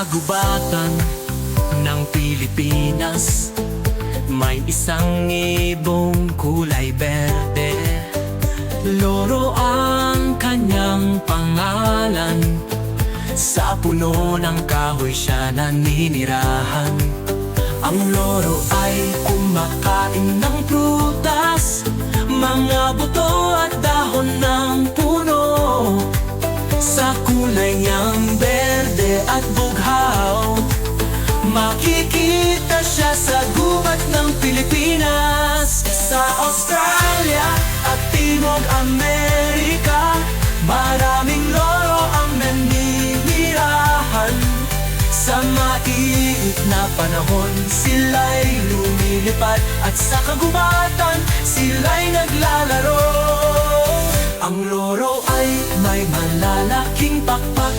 kagubatan ng Pilipinas. May isang ibong kulay berde. Loro ang kanyang pangalan. Sa puno ng kahoy siya naninirahan. Ang loro ay Sa kulay niyang berde at bughaw Makikita siya sa gubat ng Pilipinas. Sa Australia at Timog Amerika Maraming loro ang naninirahan. Sa maiit na panahon sila'y lumilipad At sa kagubatan sila'y naglalaro. Ang loro ay may malalaking pakpak.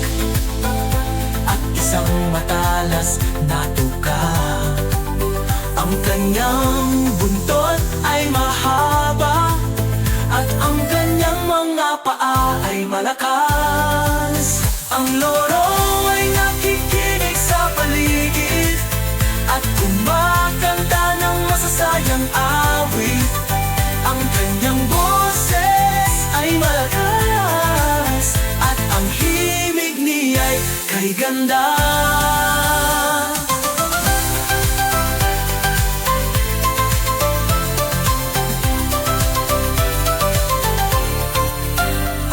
At isang matalas na tuka. Ang kanyang buntot ay mahaba. At ang kanyang mga paa ay malakas. Ang loro kay ganda.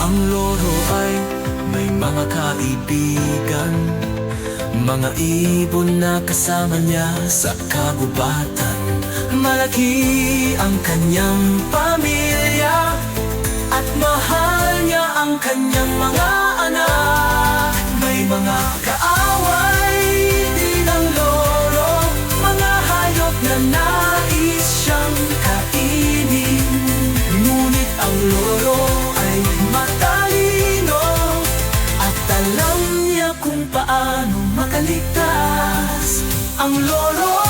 Ang loro ay may mga kaibigan Mga ibon na kasama niya sa kagubatan. Malaki ang kanyang pamilya At mahal niya ang kanyang mga anak nais siyang kainin Ngunit ang loro ay matalino At alam niya kung paano makaligtas. Ang loro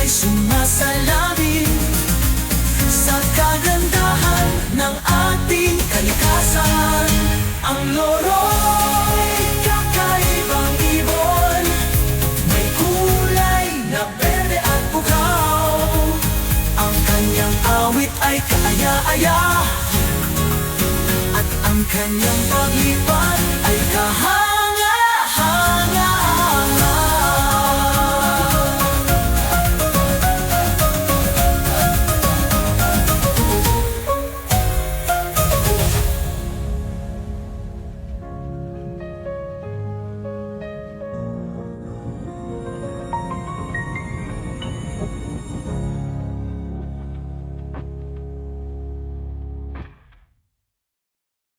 ay sumasalamin sa kagandahan ng ating kalikasan. Ang loro'y kakaibang ibon May kulay na berde at bukaw Ang kanyang awit ay kaaya-aya At ang kanyang paglipat ay kahayaan